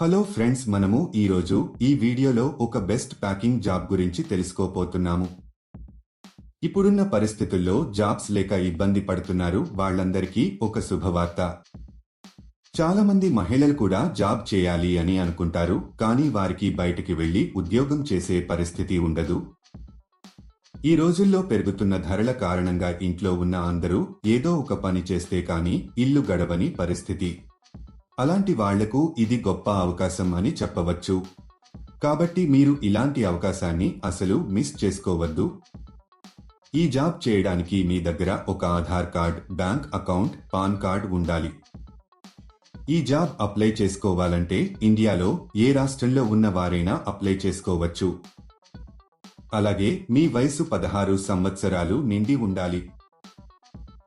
Hello friends మనము ఈరోజు ఈ వీడియోలో ఒక బెస్ట్ ప్యాకింగ్ జాబ్ గురించి తెలుసుకోపోతున్నాము ఇప్పుడున్న పరిస్థితుల్లో జాబ్స్ లేక ఇబ్బంది పడుతున్నారు వాళ్ళందరికీ ఒక శుభవార్త. చాలా మంది మహిళలు కూడా జాబ్ చేయాలి అని అనుకుంటారు కానీ వారికి బయటికి వెళ్ళి ఉద్యోగం చేసే పరిస్థితి ఉండదు. ఈ రోజుల్లో పెరుగుతున్న ధరల కారణంగా ఇంట్లో ఉన్న అందరూ ఏదో ఒక పని చేస్తే కానీ ఇల్లు గడవని పరిస్థితి. అలాంటి వాళ్ళకు ఇది గొప్ప అవకాశం అని చెప్పవచ్చు. కాబట్టి మీరు ఇలాంటి అవకాశాన్ని అసలు మిస్ చేసుకోవద్దు. ఈ జాబ్ చేయడానికి మీ దగ్గర ఒక Aadhaar card bank account PAN card ఉండాలి. ఈ జాబ్ అప్లై చేసుకోవాలంటే ఇండియాలో ఏ రాష్ట్రంలో ఉన్న వారైనా అప్లై చేసుకోవచ్చు. అలాగే మీ వయసు పదహారు సంవత్సరాలు నిండి ఉండాలి.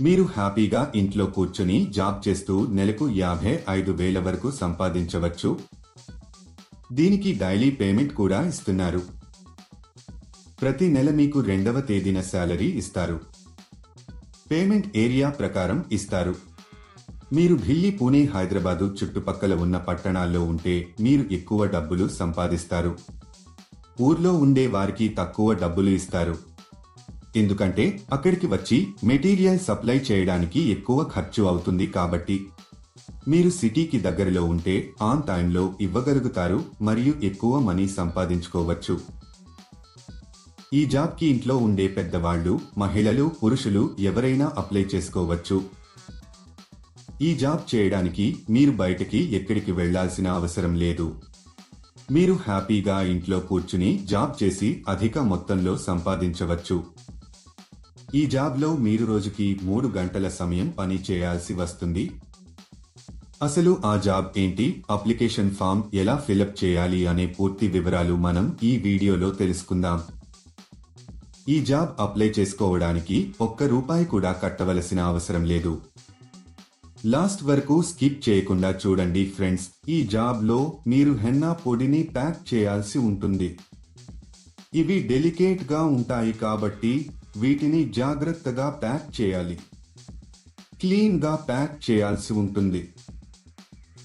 మీరు హ్యాపీగా ఇంట్లో కూర్చుని జాబ్ చేస్తూ నెలకు యాభై ఐదు వేల వరకు సంపాదించవచ్చు. దీనికి డైలీ పేమెంట్ కూడా ఇస్తున్నారు. ప్రతి నెల మీకు రెండవ తేదీన శాలరీ ఇస్తారు. పేమెంట్ ఏరియా ప్రకారం ఇస్తారు. మీరు ఢిల్లీ పూణే హైదరాబాదు చుట్టుపక్కల ఉన్న పట్టణాల్లో ఉంటే మీరు ఎక్కువ డబ్బులు సంపాదిస్తారు. ఊర్లో ఉండే వారికి తక్కువ డబ్బులు ఇస్తారు. ఎందుకంటే అక్కడికి వచ్చి మెటీరియల్ సప్లై చేయడానికి ఎక్కువ ఖర్చు అవుతుంది కాబట్టి. మీరు సిటీకి దగ్గరలో ఉంటే ఆన్ టైంలో ఇవ్వగలుగుతారు మరియు ఎక్కువ మనీ సంపాదించుకోవచ్చు. ఈ జాబ్కి ఇంట్లో ఉండే పెద్దవాళ్ళు మహిళలు పురుషులు ఎవరైనా అప్లై చేసుకోవచ్చు. ఈ జాబ్ చేయడానికి మీరు బయటకి ఎక్కడికి వెళ్ళాల్సిన అవసరం లేదు. మీరు హ్యాపీగా ఇంట్లో కూర్చుని జాబ్ చేసి అధిక మొత్తంలో సంపాదించవచ్చు. ఈ జాబ్లో మీరు రోజుకి మూడు గంటల సమయం పని చేయాల్సి వస్తుంది. అసలు ఆ జాబ్ ఏంటి? అప్లికేషన్ ఫామ్ ఎలా ఫిలప్ చేయాలి అనే పూర్తి వివరాలు మనం ఈ వీడియోలో తెలుసుకుందాం. ఈ జాబ్ అప్లై చేసుకోవడానికి ఒక్క రూపాయి కూడా కట్టవలసిన అవసరం లేదు. లాస్ట్ వరకు స్కిప్ చేయకుండా చూడండి ఫ్రెండ్స్ ఈ జాబ్లో మీరు హెన్నా పొడిని ప్యాక్ చేయాల్సి ఉంటుంది. ఇవి డెలికేట్గా ఉంటాయి కాబట్టి వీటిని జాగ్రత్తగా ప్యాక్ చేయాలి. క్లీన్గా ప్యాక్ చేయాల్సి ఉంటుంది.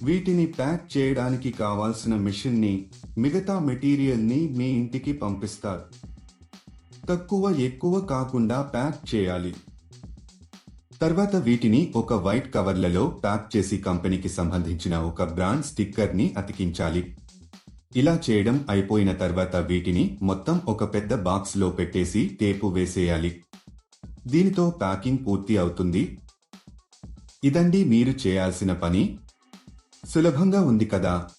వీటిని ప్యాక్ చేయడానికి కావాల్సిన మిషన్ని మిగతా మెటీరియల్ని మీ ఇంటికి పంపిస్తారు. తక్కువ ఎక్కువ కాకుండా ప్యాక్ చేయాలి. తర్వాత వీటిని ఒక వైట్ కవర్లలో ప్యాక్ చేసి కంపెనీకి సంబంధించిన ఒక బ్రాండ్ స్టిక్కర్ని అతికించాలి. ఇలా చేయడం అయిపోయిన తర్వాత వీటిని మొత్తం ఒక పెద్ద బాక్స్లో పెట్టేసి టేపు వేసేయాలి. దీనితో ప్యాకింగ్ పూర్తి అవుతుంది. ఇదండి మీరు చేయాల్సిన పని. సులభంగా ఉంది కదా.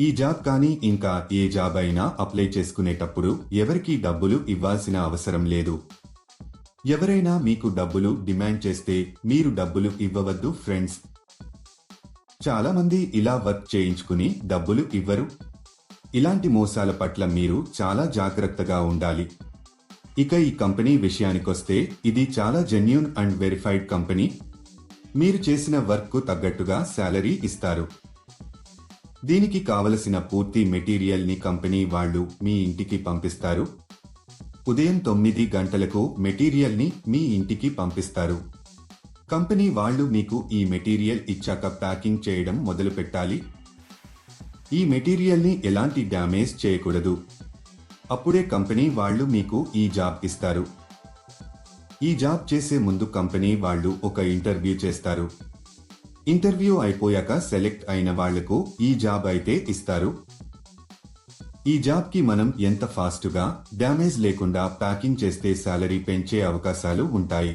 ఈ జాబ్ కానీ ఇంకా ఏ జాబ్ అయినా అప్లై చేసుకునేటప్పుడు ఎవరికీ డబ్బులు ఇవ్వాల్సిన అవసరం లేదు. ఎవరైనా మీకు డబ్బులు డిమాండ్ చేస్తే మీరు డబ్బులు ఇవ్వవద్దు ఫ్రెండ్స్. చాలా మంది ఇలా వర్క్ చేయించుకుని డబ్బులు ఇవ్వరు. ఇలాంటి మోసాల పట్ల మీరు చాలా జాగ్రత్తగా ఉండాలి. ఇక ఈ కంపెనీ విషయానికొస్తే ఇది చాలా జెన్యున్ అండ్ వెరిఫైడ్ కంపెనీ. మీరు చేసిన వర్క్కు తగ్గట్టుగా శాలరీ ఇస్తారు. దీనికి కావలసిన పూర్తి మెటీరియల్ని కంపెనీ వాళ్ళు మీ ఇంటికి పంపిస్తారు. ఉదయం తొమ్మిది గంటలకు మెటీరియల్ని మీ ఇంటికి పంపిస్తారు. కంపెనీ వాళ్ళు మీకు ఈ మెటీరియల్ ఇచ్చాక ప్యాకింగ్ చేయడం మొదలు పెట్టాలి ఈ మెటీరియల్ని ఎలాంటి డ్యామేజ్ చేయకూడదు. అప్పుడే కంపెనీ వాళ్ళు మీకు ఈ జాబ్ ఇస్తారు. ఈ జాబ్ చేసే ముందు కంపెనీ వాళ్ళు ఒక ఇంటర్వ్యూ చేస్తారు. ఇంటర్వ్యూ అయిపోయాక సెలెక్ట్ అయిన వాళ్ళకు ఈ జాబ్ అయితే ఇస్తారు. ఈ జాబ్కి మనం ఎంత ఫాస్ట్గా డ్యామేజ్ లేకుండా ప్యాకింగ్ చేస్తే శాలరీ పెంచే అవకాశాలు ఉంటాయి.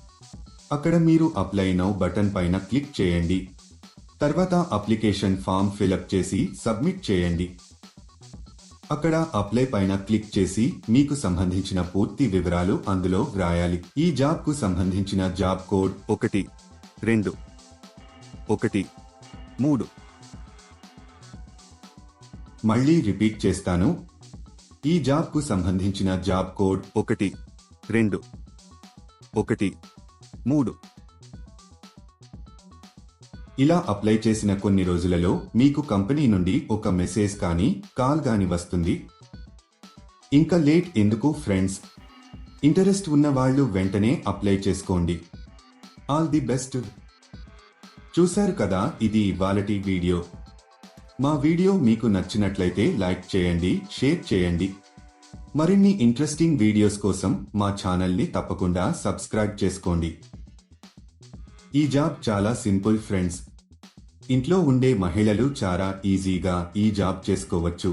అక్కడ మీరు అప్లై నౌ బటన్ పైన క్లిక్ చేయండి. తర్వాత అప్లికేషన్ ఫామ్ ఫిలప్ చేసి సబ్మిట్ చేయండి. అక్కడ అప్లై పైన క్లిక్ చేసి మీకు సంబంధించిన పూర్తి వివరాలు అందులో వ్రాయాలి. ఈ జాబ్కు సంబంధించిన జాబ్ కోడ్ ఒకటి రెండు ఒకటి మూడు. మళ్ళీ రిపీట్ చేస్తాను. ఈ జాబ్కు సంబంధించిన జాబ్ కోడ్ ఒకటి రెండు ఒకటి మూడు. ఇలా అప్లై చేసిన కొన్ని రోజులలో మీకు కంపెనీ నుండి ఒక మెసేజ్ కానీ కాల్ గాని వస్తుంది. ఇంకా లేట్ ఎందుకు ఫ్రెండ్స్? ఇంటరెస్ట్ ఉన్న వాళ్ళు వెంటనే అప్లై చేసుకోండి. All the best. చూశారు కదా ఇది ఇవాళటి వీడియో. మా వీడియో మీకు నచ్చినట్లయితే లైక్ చేయండి షేర్ చేయండి. మరిన్ని ఇంట్రెస్టింగ్ వీడియోస్ కోసం మా ఛానల్ని తప్పకుండా సబ్స్క్రైబ్ చేసుకోండి. ఈ జాబ్ చాలా సింపుల్ ఫ్రెండ్స్ ఇంట్లో ఉండే మహిళలు చాలా ఈజీగా ఈ జాబ్ చేసుకోవచ్చు.